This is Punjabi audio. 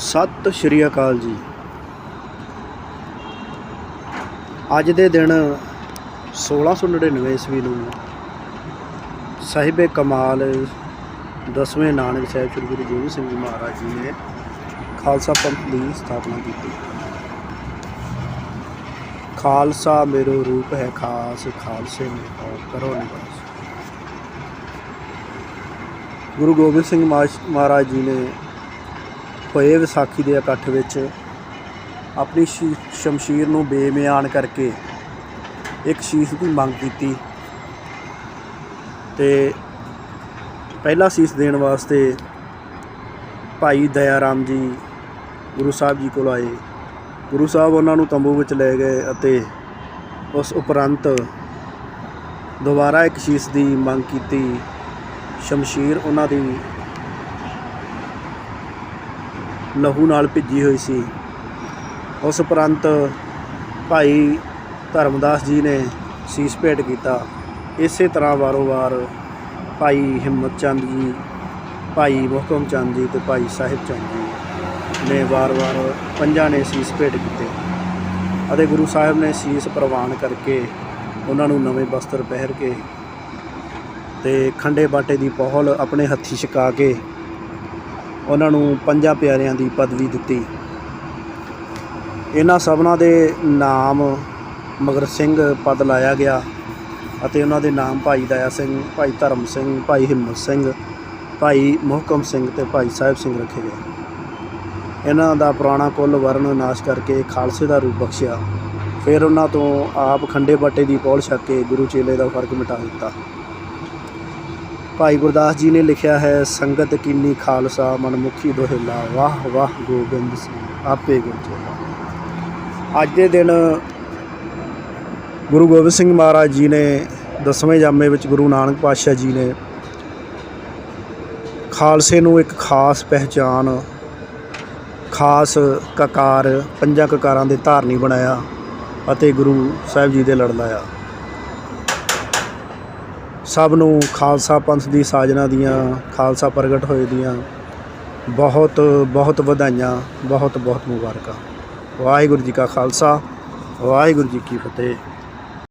ਸਤਿ ਸ਼੍ਰੀ ਅਕਾਲ ਜੀ। ਅੱਜ ਦੇ ਦਿਨ 1699 ਈਸਵੀ ਨੂੰ ਸਾਹਿਬੇ ਕਮਾਲ ਦਸਵੇਂ ਨਾਨਕ ਸਾਹਿਬ ਸ੍ਰੀ ਗੁਰੂ ਗੋਬਿੰਦ ਸਿੰਘ ਜੀ ਮਹਾਰਾਜ ਜੀ ਨੇ ਖਾਲਸਾ ਪੰਥ ਦੀ ਸਥਾਪਨਾ ਕੀਤੀ। ਖਾਲਸਾ ਮੇਰੋ ਰੂਪ ਹੈ ਖਾਸ, ਖਾਲਸੇ ਨੇ ਕਰੋ ਨਿਵਾਸ। ਗੁਰੂ ਗੋਬਿੰਦ ਸਿੰਘ ਮਾਸ਼- ਮਹਾਰਾਜ ਜੀ ਨੇ ਹੋਏ ਵਿਸਾਖੀ ਦੇ ਇਕੱਠ ਵਿੱਚ ਆਪਣੀ ਸ਼ੀ- ਸ਼ਮਸ਼ੀਰ ਨੂੰ ਬੇਮਿਆਨ ਕਰਕੇ ਇੱਕ ਸ਼ੀਸ਼ ਦੀ ਮੰਗ ਕੀਤੀ ਤੇ ਪਹਿਲਾ ਸ਼ੀਸ਼ ਦੇਣ ਵਾਸਤੇ ਭਾਈ ਦਇਆ ਰਾਮ ਜੀ ਗੁਰੂ ਸਾਹਿਬ ਜੀ ਕੋਲ ਆਏ। ਗੁਰੂ ਸਾਹਿਬ ਉਹਨਾਂ ਨੂੰ ਤੰਬੂ ਵਿੱਚ ਲੈ ਗਏ ਅਤੇ ਉਸ ਉਪਰੰਤ ਦੁਬਾਰਾ ਇੱਕ ਸ਼ੀਸ਼ ਦੀ ਮੰਗ ਕੀਤੀ। ਸ਼ਮਸ਼ੀਰ ਉਹਨਾਂ ਦੀ ਲਹੂ ਨਾਲ ਭਿੱਜੀ ਹੋਈ ਸੀ। ਉਸ ਉਪਰੰਤ ਭਾਈ ਧਰਮਦਾਸ ਜੀ ਨੇ ਸੀਸ ਭੇਟ ਕੀਤਾ। ਇਸੇ ਤਰ੍ਹਾਂ ਵਾਰੋ-ਵਾਰ ਭਾਈ ਹਿੰਮਤ ਚੰਦ ਜੀ, ਭਾਈ ਮੁਹਕਮ ਚੰਦ ਜੀ ਤੇ ਭਾਈ ਸਾਹਿਬ ਚੰਦ ਜੀ ਨੇ ਵਾਰ-ਵਾਰ ਪੰਜਾਂ ਨੇ ਸੀਸ ਭੇਟ ਕੀਤੇ ਅਤੇ ਗੁਰੂ ਸਾਹਿਬ ਨੇ ਸੀਸ ਪ੍ਰਵਾਨ ਕਰਕੇ ਉਹਨਾਂ ਨੂੰ ਨਵੇਂ ਵਸਤਰ ਪਹਿਰ ਕੇ ਤੇ ਖੰਡੇ ਬਾਟੇ ਦੀ ਪਹੁਲ ਆਪਣੇ ਹੱਥੀ ਛਕਾ ਕੇ ਉਹਨਾਂ ਨੂੰ ਪੰਜਾਂ ਪਿਆਰਿਆਂ ਦੀ ਪਦਵੀ ਦਿੱਤੀ। ਇਹਨਾਂ ਸਭਨਾਂ ਦੇ ਨਾਮ ਮਗਰ ਸਿੰਘ ਪਦ ਲਾਇਆ ਗਿਆ ਅਤੇ ਉਹਨਾਂ ਦੇ ਨਾਮ ਭਾਈ ਦਇਆ ਸਿੰਘ, ਭਾਈ ਧਰਮ ਸਿੰਘ, ਭਾਈ ਹਿੰਮਤ ਸਿੰਘ, ਭਾਈ ਮੁਹਕਮ ਸਿੰਘ ਤੇ ਭਾਈ ਸਾਹਿਬ ਸਿੰਘ ਰੱਖੇ ਗਏ। ਇਹਨਾਂ ਦਾ ਪੁਰਾਣਾ ਕੁੱਲ ਵਰਨ ਨਾਸ਼ ਕਰਕੇ ਖਾਲਸੇ ਦਾ ਰੂਪ ਬਖਸ਼ਿਆ। ਫਿਰ ਉਹਨਾਂ ਤੋਂ ਆਪ ਖੰਡੇ ਬਾਟੇ ਦੀ ਪੌਲ ਛੱਕ ਕੇ ਗੁਰੂ ਚੇਲੇ ਦਾ ਫ਼ਰਕ ਮਿਟਾ ਦਿੱਤਾ। ਭਾਈ ਗੁਰਦਾਸ ਜੀ ਨੇ ਲਿਖਿਆ ਹੈ, ਸੰਗਤ ਕੀਨੀ ਖਾਲਸਾ ਮਨਮੁਖੀ ਦੋਹਿਲਾ। ਵਾਹ ਵਾਹ, ਗੋਬਿੰਦ ਸਿੰਘ, ਆਪੇ ਗੁਰਚੇਲਾ। ਅੱਜ ਦੇ ਦਿਨ ਗੁਰੂ ਗੋਬਿੰਦ ਸਿੰਘ ਮਹਾਰਾਜ ਜੀ ਨੇ ਦਸਵੇਂ ਜਾਮੇ ਵਿੱਚ ਗੁਰੂ ਨਾਨਕ ਪਾਤਸ਼ਾਹ ਜੀ ਨੇ ਖਾਲਸੇ ਨੂੰ ਇੱਕ ਖਾਸ ਪਹਿਚਾਨ ਖਾਸ ਕਕਾਰ, ਪੰਜਾਂ ਕਕਾਰਾਂ ਦੇ ਧਾਰਨੀ ਬਣਾਇਆ ਅਤੇ ਗੁਰੂ ਸਾਹਿਬ ਜੀ ਦੇ ਲੜ ਲਾਇਆ। ਸਭ ਨੂੰ ਖਾਲਸਾ ਪੰਥ ਦੀ ਸਾਜਨਾ ਦੀਆਂ, ਖਾਲਸਾ ਪ੍ਰਗਟ ਹੋਏ ਦੀਆਂ ਬਹੁਤ ਬਹੁਤ ਵਧਾਈਆਂ, ਬਹੁਤ ਬਹੁਤ ਮੁਬਾਰਕਾਂ। ਵਾਹਿਗੁਰੂ ਜੀ ਕਾ ਖਾਲਸਾ, ਵਾਹਿਗੁਰੂ ਜੀ ਕੀ ਫਤਿਹ।